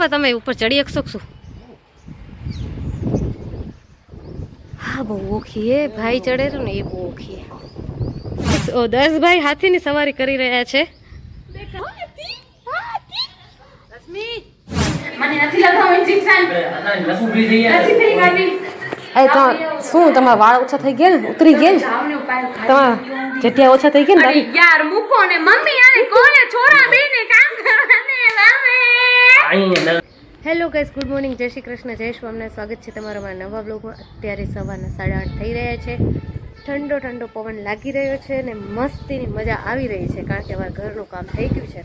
પપ્પા તમે ઉપર ચડી શકશો હા બહુ ઓખી એ ભાઈ ચડેલું ને એ બહુ ઓખી દસ ભાઈ હાથીની સવારી કરી રહ્યા છે. મને નથી લગાવવું ઇન્જેક્શન નથી ફ્રી કાઢી એ તો શું તમારા વાળ ઓછા થઈ ગયા ને ઉતરી ગયા ને તમારા જટિયા ઓછા થઈ ગયા ને યાર મૂકો ને મમ્મી આને કોને છોરા બેને કામ કરવાને લાવે hello guys good morning Jai Shri Krishna, જય સ્વામને સ્વાગત છે તમારા મારા નવા બ્લોગમાં અત્યારે સવારના સાડા આઠ થઈ રહ્યા છે. ઠંડો ઠંડો પવન લાગી રહ્યો છે અને મસ્તીની મજા આવી રહી છે, કારણ કે અમારા ઘરનું કામ થઈ ગયું છે.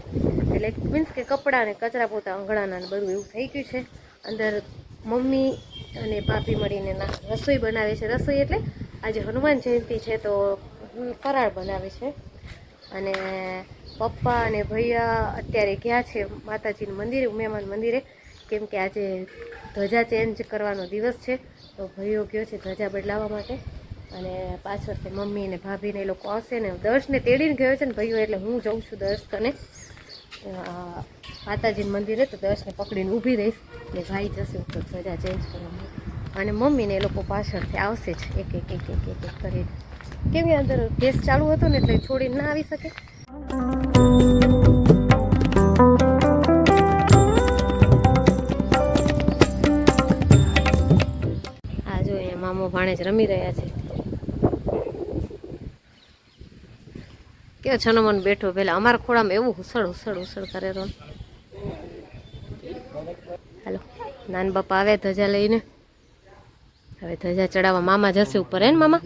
એટલે મીન્સ કે કપડાં અને કચરા પોતા અંગણાના ને બધું એવું થઈ ગયું છે. અંદર મમ્મી અને પાપી મળીને ના રસોઈ બનાવે છે. રસોઈ એટલે આજે હનુમાન જયંતિ છે તો ફરાળ બનાવે છે. અને પપ્પા અને ભૈયા અત્યારે ગયા છે માતાજીનું મંદિરે ઉમિયામાન મંદિરે. કેમ કે આજે ધ્વજા ચેન્જ કરવાનો દિવસ છે તો ભાઈઓ ગયો છે ધ્વજા બદલાવવા માટે. અને પાછળથી મમ્મી ને ભાભીને એ લોકો આવશે ને દર્શને તેડીને ગયો છે ને ભાઈઓ એટલે હું જઉં છું દર્શ કને અ, મંદિરે તો દર્શને પકડીને ઊભી રહીશ. ને ભાઈ જશે ઉપર ધજા ચેન્જ કરવા અને મમ્મીને એ લોકો પાછળથી આવશે જ એક એક એક એક એક એક કરીને. કેમ અંદર ગેસ ચાલુ હતો ને એટલે છોડીને ના આવી શકે. મામો ભાણેજ રમી રહ્યા છે. કેવો છનો મન બેઠો પેલા અમારા ખોળામાં એવું હુસળ હુસળ હુસળ કરે રો હાલો, નાન બાપા આવે ધજા લઈને. હવે ધજા ચડાવવા મામા જશે ઉપર, હે ને મામા?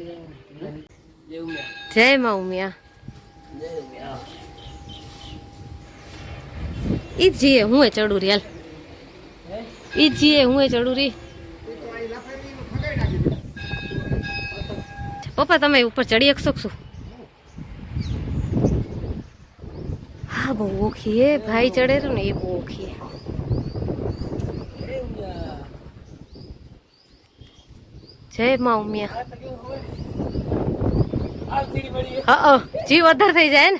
જય મા ઉમિયા ઈ જીએ હું એ ચડું રી હાલ. ઈ જીએ હું એ ચડું રી. પપ્પા તમે ઉપર ચડી શકશો શું? હા બહુ ઓખી હે. ભાઈ ચડેલું ને એ બહુ ઓખી જય મા ઉમિયા. હા. જીવ અધર થઈ જાય ને.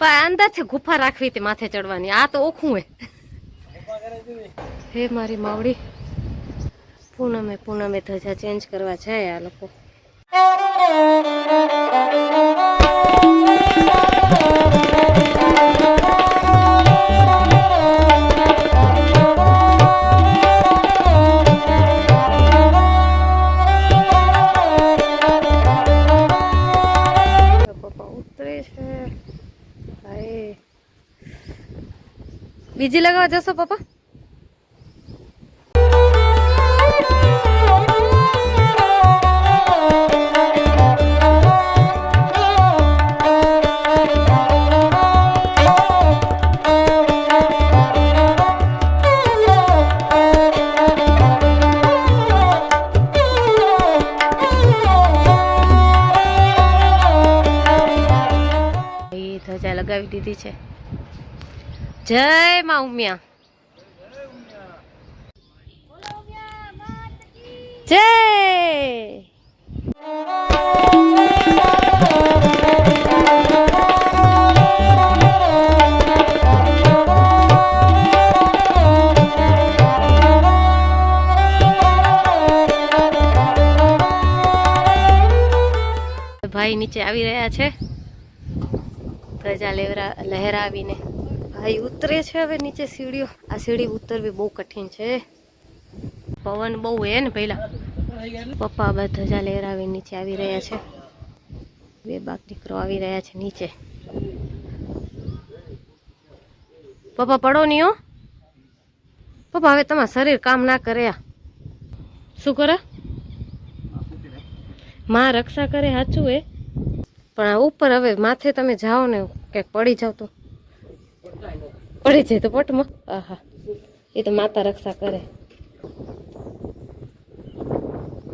પણ અંદાજથી ગુફા રાખવી હતી માથે ચડવાની. આ તો ઓખું હે. હે મારી માવડી. પૂનમે પૂનમે ધજા ચેન્જ કરવા જાય આ લોકો. હાય બીજી લગાવવા જશો પપ્પા? લગાવી દીધી છે. જય મા ઉમિયા. જય! ભાઈ નીચે આવી રહ્યા છે. ધજા લેવરા લહેરાવીને ભાઈ ઉતરે છે હવે નીચે સીડીઓ. આ સીડી ઉતરવી બહુ કઠિન છે. પવન બહુ હે ને પહેલા પપ્પા બા ધજા લહેરાવી નીચે આવી રહ્યા છે. બે બાપ દીકરો આવી રહ્યા છે નીચે. પપ્પા પડો નહીં હો. પપ્પા હવે તમારું શરીર કામ ના કરે શું કરે? માં રક્ષા કરે, સાચું એ પણ ઉપર હવે માથે તમે જાઓ ને ક્યાંક પડી જાવ તો. પડી જાય તો પટમાં. આહા. એ તો માતા રક્ષા કરે.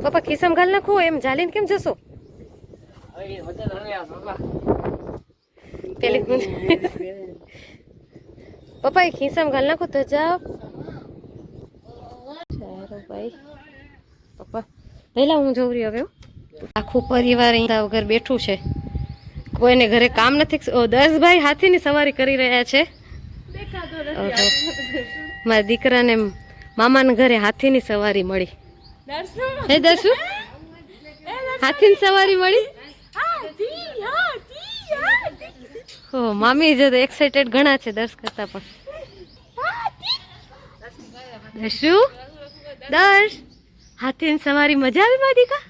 પપ્પા, ખિસ્સામાં ઘાલ નાખો એમ જાલીને કેમ જશો? પેલી પપ્પા, એ ખિસ્સામાં ઘાલ નાખો તો જાઓ. પપ્પા, પહેલા હું જોઉં રહી હવે આખું પરિવાર અહીંયા વગર બેઠું છે. કોઈને ઘરે કામ નથી. ઓ દર્શભાઈ હાથીની સવારી કરી રહ્યા છે. મારા દીકરાને મામાના ઘરે હાથીની સવારી મળી. હે દર્શુ હાથીની સવારી મળી? ઓ મામી જો તો એક્સાઇટેડ ઘણા છે દર્શ કરતા પણ. દર્શુ? દર્શ? હાથીની સવારી મજા આવી મારી દીકા?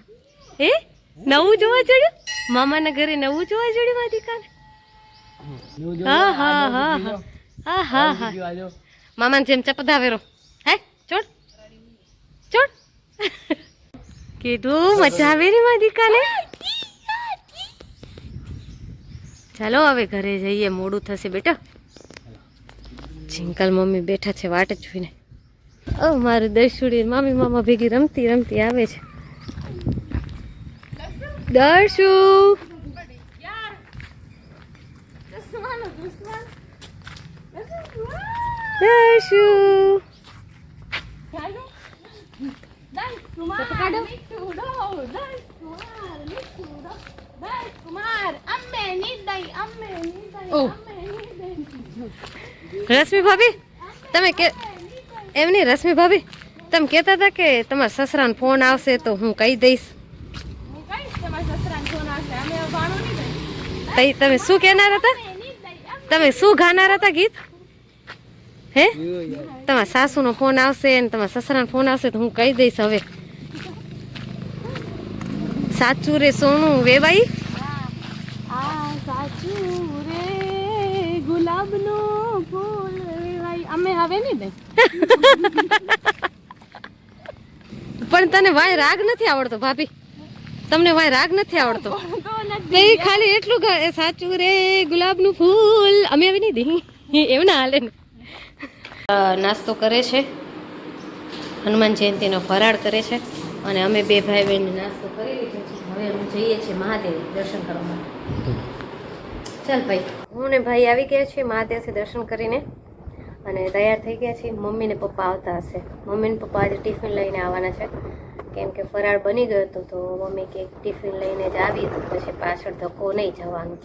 હે? નવું જોવા જડ્યું મામાના ઘરે નવું જોવા મારી દીકાને હા હા હા હા હા. હા મામાને જેમ ચપદાવેરો હે ચોડ ચોડ કીધું, મજા આવે રે દીકાને ચાલો, હવે ઘરે જઈએ. મોડું થશે બેટા. જિંકલ મમ્મી બેઠા છે વાટ જોઈને. ઓ, મારું દર્શુડી મામી, મામા ભેગી રમતી રમતી આવે છે દર્શુ દુશ્મન દુશ્મન દર્શુ ચાલો દસ કુમાર મીઠુડો દસ કુમાર મીઠુડો દસ કુમાર અમ્મે નિદઈ અમ્મે નિદઈ ઓહ. અમ્મે નિદઈ રશ્મિ ભાભી, તમે કે એમની રશ્મિ ભાભી, તમે કહેતા હતા કે તમારા સસરાનો ફોન આવશે તો હું કહી દઈશ. તમે શું કહેનાર હતા? તમે શું ગાનાર હતા ગીત? હે? તમારા સાસુનો ફોન આવશે ને તમારા સસરાનો ફોન આવશે તો હું કહી દઈશ હવે. સાચું રે સોનું સાચું રે. ગુલાબનો ફૂલ અમે હવે નહીં દઈ પણ તને વાય રાગ નથી આવડતો ભાભી. તમને વાય રાગ નથી આવડતો? તો ખાલી એટલું સાચું રે ગુલાબનું ફૂલ. અમે આવી નહીં દી એમ ના હાલે નાસ્તો કરે છે. હનુમાન જયંતિનો ફરાળ કરે છે. અને અમે બે ભાઈ બહેન નાસ્તો કરી લીધો છે. હવે અમે જઈએ છીએ મહાદેવ દર્શન કરવા માટે. ચાલ ભાઈ. હું ને ભાઈ આવી ગયા છીએ મહાદેવથી દર્શન કરીને. અને તૈયાર થઈ ગયા છીએ. મમ્મી ને પપ્પા આવતા હશે. મમ્મી ને પપ્પા આજે ટિફિન લઈને આવવાના છે. કેમ કે ફરાળ બની ગયો હતો તો મમ્મી કે ટિફિન લઈને જ આવી તો પછી પાછળ ધક્કો નહીં જવાનું.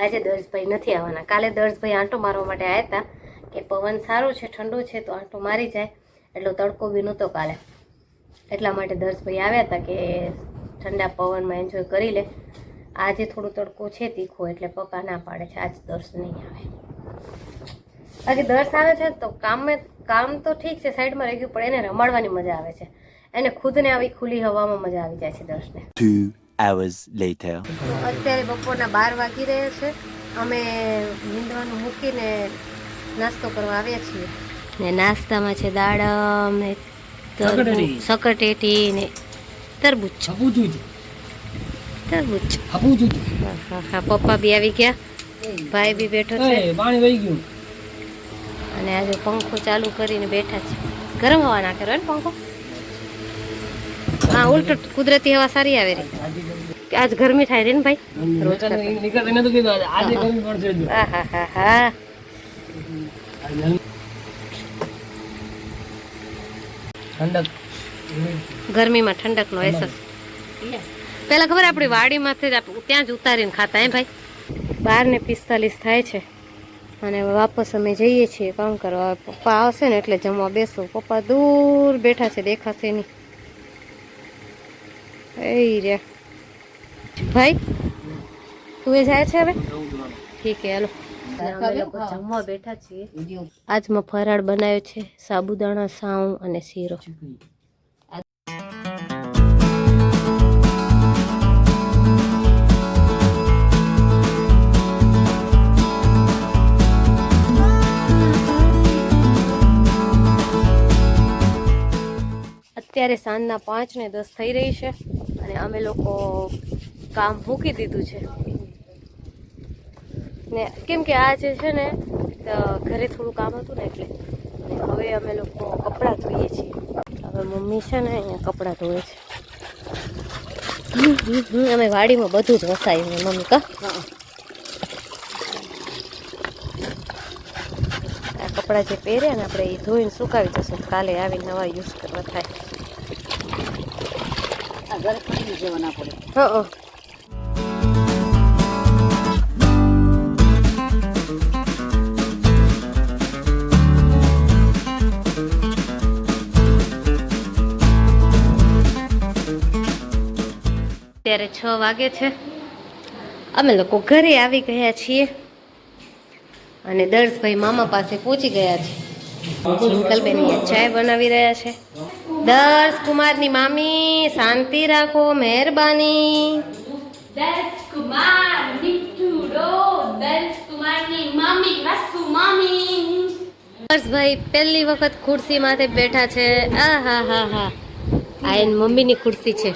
આજે દર્શભાઈ નથી આવવાના. કાલે દર્શભાઈ આંટો મારવા માટે આવ્યા હતા કે પવન સારું છે, ઠંડુ છે તો આંટો મારી જાય. એટલો તડકો બી નહોતો કાલે. એટલા માટે દર્શભાઈ આવ્યા હતા કે ઠંડા પવનમાં એન્જોય કરી લે. આજે થોડો તડકો છે તીખો, એટલે પપ્પા ના પાડે છે. આજ દર્શ નહીં આવે. બાકી દર્શ આવે છે તો કામ કામ તો ઠીક છે, સાઈડમાં રહી ગયું, પણ એને રમાડવાની મજા આવે છે. એને ખુદને આવી ખુલ્લી હવામાં મજા આવી જાય છે દર્શને. Two hours later. તો અત્યારે બપોરના બાર વાગી રહ્યા છે. અમે નીંદવાનું મૂકીને નાસ્તો કરવા આવ્યા છીએ. ને નાસ્તામાં છે દાડમ ને સકટેટી ને તરબૂચ. તરબૂચ. હા, હા હા પપ્પા બી આવી ગયા. ભાઈ બી બેઠો છે. પાણી વહી ગયું. અને આજે પંખો ચાલુ કરીને બેઠા છે. ગરમ હવા કરો ને પંખો? હા ઉલટું કુદરતી હવા સારી આવે રે. કે આજ ગરમી થાય રે ને ભાઈ. રોજ. હા હા હા હા. ઠંડક. ગરમીમાં ઠંડકનો અહેસાસ. પેલા ખબર આપણી વાડીમાંથી જ ત્યાં જ ઉતારીને ખાતા હે ભાઈ? બાર ને પિસ્તાલીસ થાય છે. અને વાપસ અમે જઈએ છીએ કામ કરવા. પપ્પા આવશે ને એટલે જમવા બેસું. પપ્પા દૂર બેઠા છે દેખાશે નહીં. એ રે ભાઈ તું એ જાય છે હવે ઠીક હે હાલો જમવા બેઠા છીએ આજમાં ફરાળ બનાવ્યો છે સાબુદાણા સાવ અને શીરો। અત્યારે સાંજના પાંચ ને દસ થઈ રહી છે. અને અમે લોકો કામ મૂકી દીધું છે. ને કેમ કે આજે છે ને ઘરે થોડું કામ હતું ને એટલે હવે અમે લોકો કપડાં ધોઈએ છીએ. હવે મમ્મી છે ને અહીંયા કપડાં ધોવે છે. અમે વાડીમાં બધું જ વસાયું મમ્મી કા? આ કપડાં જે પહેર્યા ને આપણે એ ધોઈને સુકાવી જશે કાલે આવીને નવા યુઝ કરવા થાય. અત્યારે છ વાગે છે. અમે લોકો ઘરે આવી ગયા છીએ અને દર્શભાઈ મામા પાસે પહોંચી ગયા છે. મિત્તલબેન ચા બનાવી રહ્યા છે. દર્શ કુમારની મામી શાંતિ રાખો મહેરબાની. દર્શ કુમાર મીઠુ દર્શ કુમારની મામી વસ્તુ મામી. હર્ષભાઈ પહેલી વખત ખુરશી માથે બેઠા છે. આ હા હા હા. આ એન મમ્મીની ખુરશી છે.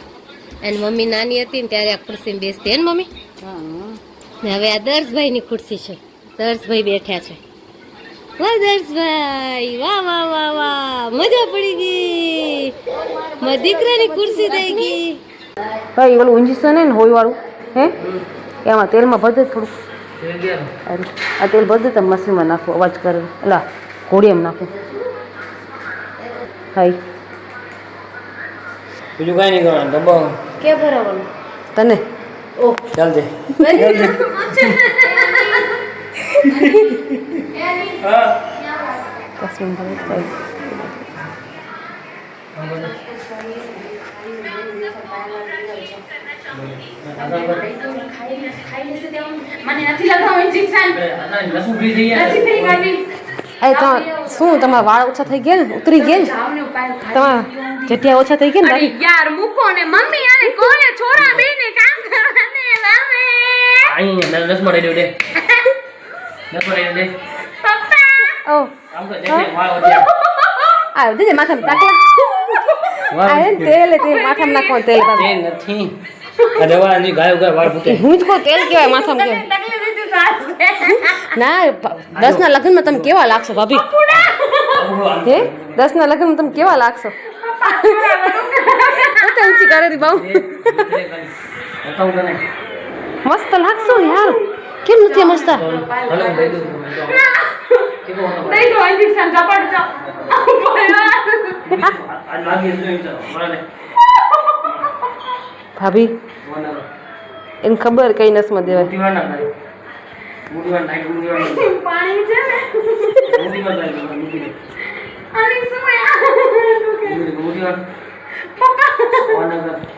એન મમ્મી નાની હતી ને ત્યારે આ ખુરશીમાં બેસતી. એન મમ્મી? ને હવે આ દર્શભાઈની ખુરશી છે. દર્શભાઈ બેઠા છે. વાહ દર્શભાઈ વાહ વાહ વાહ વાહ. મજા પડી ગઈ. મારા દીકરાની ખુરશી થઈ ગઈ. ભાઈ ઓલું છે ને હોય વાળું હે? એમાં તેલમાં ભરદે થોડું અરે, આ તેલ ભરદે તમે મશીનમાં નાખો અવાજ કરે. એલા ઘોડીએમ નાખો. હાઈ બીજું કાંઈ નહીં કરવાનું ડબ્બો. કે ભરાવાનું? તને? ચાલજે. દસ મિનિટ શું તમારા વાળ ઓછા થઈ ગયા ને? ઉતરી ગયા ને? તમારા જટિયા ઓછા થઈ ગયા ને યાર મૂકો ને મમ્મી આને કોને છોરા બેને કામ કરવાને લાવે? આઈ નસ રેડી દે લસમાં રેડી દે પપ્પા ઓ. આમ તો જઈને વાળ વધ્યા આ દેજે માથામ તાકલા આ તેલ તેલ માથામાં નાખવાનું તેલ બાબા. તે નથી. આ દવાની ગાયો ગાય વાળ ફૂટે. હું જ તેલ કેવાય માથામાં સાસ ના દસ ના લગ્નમાં તમે કેવા લાગશો ભાભી? હે? દસ ના લગ્નમાં તમે કેવા લાગશો? પોતે ઊંચી કરેલી બાઉ બતાવું મસ્ત લાગશો યાર. કેમ નથી આ મસ્ત હલો હું દઈ દઉં કેવો હતો? દઈ દો ઇન્જેક્શન ઝપડ જાઓ આ લાગી જોઈ તો બરાબર ભાભી એને ખબર કઈ નસમાં દેવાય. પાણી છે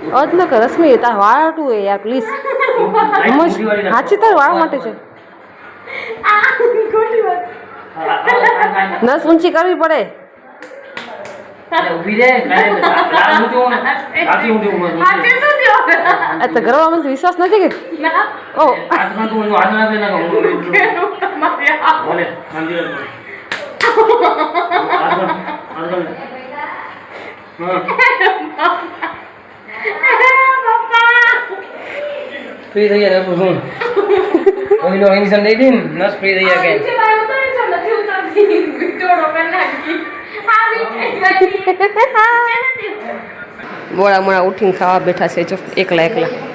અજ ન કર રશ્મિ તાર વાળ હાટું હોય યાર પ્લીઝ સમજ વાળી હાચી તાર વાળ માટે છે. નસ ઊંચી કરવી પડે. તો ગરવામાં વિશ્વાસ નથી કે ના. ઓ. હા. ફ્રી થઈ જાય નસું શું? ઓઈલો ઇન્જેક્શન દઈ દીન ને નસ ફ્રી થઈ જાય કે. બોળા મોડા ઉઠીને ખાવા બેઠા છે જો એકલા એકલા.